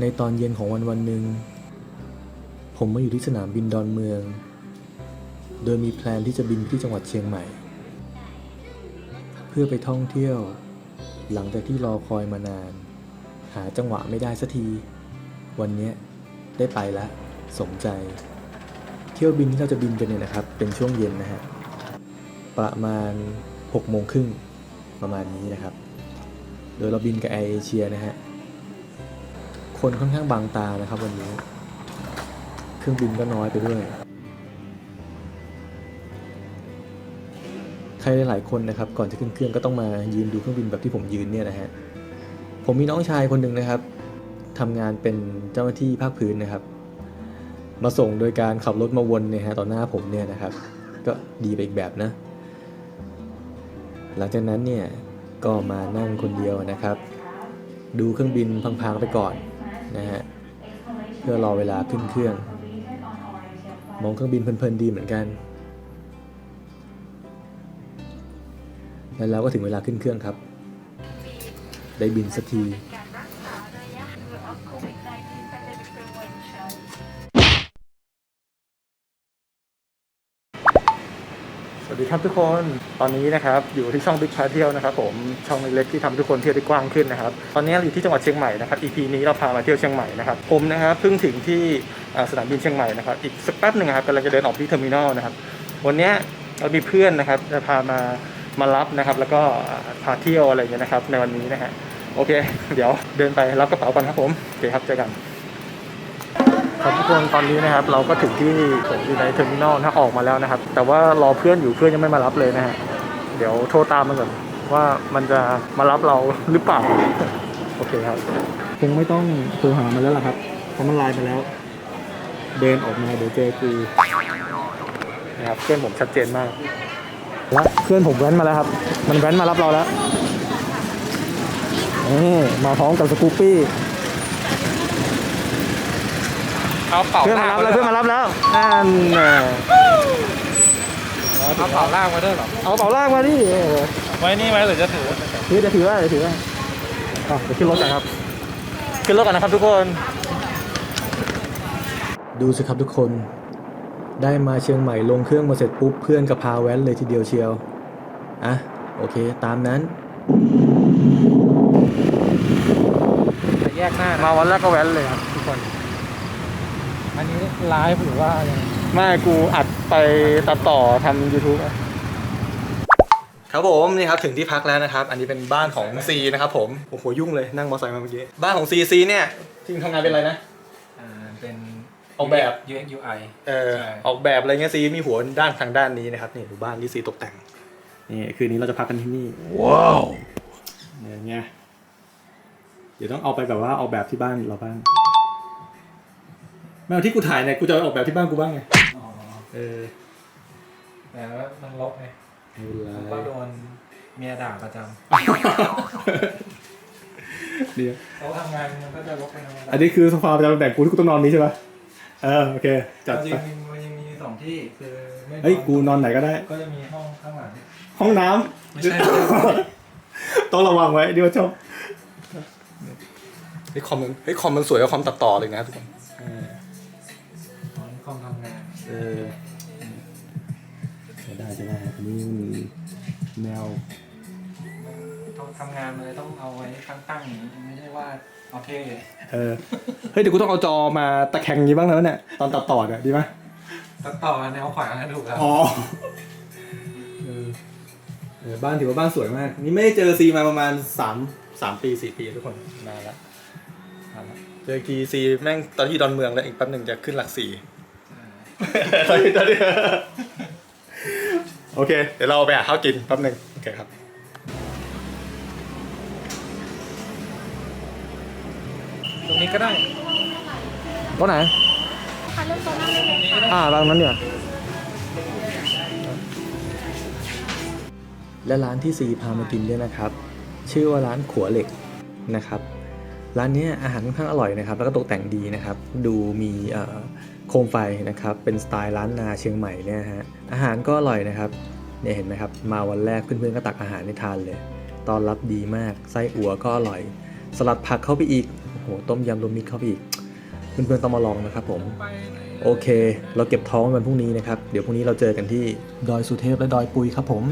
ในตอนเย็นของวันวันหนึ่ง ผมมาอยู่ที่สนามบินดอนเมือง โดยมีแพลนที่จะบินที่จังหวัดเชียงใหม่ เพื่อไปท่องเที่ยว หลังจากที่รอคอยมานาน หาจังหวะไม่ได้สักที วันนี้ได้ไปแล้วสมใจ เที่ยวบินที่เราจะบินกันเนี่ยนะครับ เป็นช่วงเย็นนะฮะ ประมาณ6โมงครึ่งประมาณนี้นะครับ โดยเราบินกับแอร์เอเชียนะฮะ คนค่อนข้างบางตานะครับวันนี้ เครื่องบินก็น้อยไปด้วย ใครหลายคนนะครับก่อนจะขึ้นเครื่องก็ต้องมายืนดูเครื่องบินแบบที่ผมยืนเนี่ยนะฮะ ผมมีน้องชายคนหนึ่งนะครับทำงานเป็นเจ้าหน้าที่ภาคพื้นนะครับ มาส่งโดยการขับรถมาวนเนี่ยฮะต่อหน้าผมเนี่ยนะครับ ก็ดีไปอีกแบบนะ หลังจากนั้นเนี่ยก็มานั่งคนเดียวนะครับ ดูเครื่องบินพังๆไปก่อน นะฮะเพื่อรอเวลาขึ้นเครื่อง มองเครื่องบินเพลินๆดีเหมือนกัน แล้วเราก็ถึงเวลาขึ้นเครื่องครับ ได้บินสักที สวัสดีครับทุกคนตอนนี้นะครับอยู่ที่ช่อง Big พาเที่ยวนะครับผมช่องเล็กที่ทำให้ทุกคนเที่ยวได้กว้างขึ้นนะครับตอนนี้อยู่ที่จังหวัดเชียงใหม่นะครับ EP นี้เราพามาเที่ยวเชียงใหม่นะครับผมนะครับเพิ่งถึงที่สนามบินเชียงใหม่นะครับอีกสักแป๊บหนึ่งครับกำลังจะเดินออกที่เทอร์มินอลนะครับวันนี้เรามีเพื่อนนะครับจะพามามารับนะครับ แล้วก็พาเที่ยวอะไรอย่างเงี้ยนะครับในวันนี้นะฮะโอเค เดี๋ยวเดินไปรับกระเป๋ากันครับผมโอเคครับเจอกัน ครับทุกคนตอนนี้นะครับเราก็ถึงที่ผมอยู่ในเทอร์มินอลนะออกมาแล้วนะครับ แต่ว่ารอเพื่อนอยู่เพื่อนยังไม่มารับเลยนะฮะเดี๋ยวโทรตามมันก่อนว่ามันจะมารับเราหรือเปล่า โอเคครับคงไม่ต้องโทรหามันแล้วล่ะครับเพราะมันไลน์มาแล้ว เดินออกมาเดี๋ยวเจอกูนะครับเพื่อนผมชัดเจนมากแล้วเพื่อนผมแว้นมาแล้วครับ มันแว้นมารับเราแล้วนี่มาพร้อมกับสกูปปี้ เอาเป่าเพื่อนมารับแล้วเพื่อนมารับแล้วนั่นน่ะเอาเป่าล่างมาด้วยเหรอ เอากระเป๋าลากมาดิเออไว้นี่ไหมหรือจะถือถือจะถือว่าจะถือว่าอะเดี๋ยวขึ้นรถกันครับ ขึ้นรถกันนะครับทุกคน ดูสิครับทุกคน ได้มาเชียงใหม่ลงเครื่องมาเสร็จปุ๊บเพื่อนก็พาแว้นเลยทีเดียวเชียว อะ โอเค ตามนั้นจะแยกหน้านะมาวันแรกก็แว้นเลยครับทุกคนอันนี้ ไลฟ์หรือว่ายังไงไม่กูอัดไปตัดต่อทำ YouTube ครับผมนี่ครับถึงที่พักแล้วนะครับ อันนี้เป็นบ้านของซีนะครับผมโอ้โหยุ่งเลยนั่งมอเตอร์ไซค์มาเมื่อกี้บ้านของซีซีเนี่ยจริงทำงานเป็นอะไรนะ อ่าเป็น ออกแบบ UX UI เออใช่ ออกแบบอะไรเงี้ยซีมีหัวด้านทางด้านนี้นะครับนี่ดูบ้านที่ซีตกแต่งนี่คืนนี้เราจะพักกันที่นี่ว้าวเนี่ยไงเดี๋ยวต้องเอาไปแบบว่าออกแบบที่บ้านเราบ้าง ไม่เอาที่กูถ่ายเนี่ยกูจะเอาออกแบบที่บ้านกูบ้างไงอ๋อเออแต่ว่ามันลบไงไม่เป็นไรผมก็โดนเมียด่าประจเดี๋ยวำเขาทำงานมันก็จะลบไปธรรมดาอันนี้คือโซฟาประจำแบ่งกูที่กูต้องนอนนี้ใช่ปะเออโอเคจัดจริไปงๆมันยังมีสองที่คือไม่เฮ้ยกูนอนไหนก็ได้ ก็จะมีห้องข้างหลัง ห้องน้ไม่ใช่ำต้องระวังไว้ดีว่าชอบเฮ้ยคอมมันเฮ้ยคอมมันสวยกว่าคอมตัดต่อเลยนะทุกคนห้ เออได้ใช้ได้อันนี้มันแนวต้องทำงานเลยต้องเอาไว้ตั้งๆอย่างนี้ไม่ใช่ว่าเอาเท่เออเฮ้ยเดี๋ยวกูต้องเอาจอมาตะแคงงนี้บ้างแล้วเนี่ยตอนตัดต่อเนี่ยดีไหมตัดต่อแนวขวานะถูกแล้วอ๋อเออเออบ้านถือว่าบ้านสวยมาก นี่ไม่ได้เจอซีมาประมาณสามสามปีสี่ปีทุกคนนานละนานละเจอกทีซีแม่งตอนที่ดอนเมืองแล้วอีกแป๊บหนึ่งจะขึ้นหลักสี่ ตอนนี้ตอนนี้โอเค เดี๋ยวเราไปหาข้าวกินแป๊บหนึ่งโอเคครับ ตรงนี้ก็ได้ก็ไหนอ่าตรงนั้นเนี่ย และร้านที่ซีพามากินเนี่ยนะครับ ชื่อว่าร้านขัวเหล็กนะครับ ร้านนี้อาหารค่อนข้างอร่อยนะครับ แล้วก็ตกแต่งดีนะครับ ดูมีโคมไฟนะครับ เป็นสไตล์ร้านนาเชียงใหม่เนี่ยฮะ อาหารก็อร่อยนะครับ เนี่ยเห็นไหมครับ มาวันแรกเพื่อนๆก็ตักอาหารให้ทานเลย ตอนรับดีมาก ไส้อั่วก็อร่อย สลัดผักเข้าไปอีก โอ้โห ต้มยำรวมมิตรเข้าไปอีก เพื่อนๆต้องมาลองนะครับผม โอเค เราเก็บท้องวันพรุ่งนี้นะครับ เดี๋ยวพรุ่งนี้เราเจอกันที่ดอยสุเทพและดอยปุยครับผม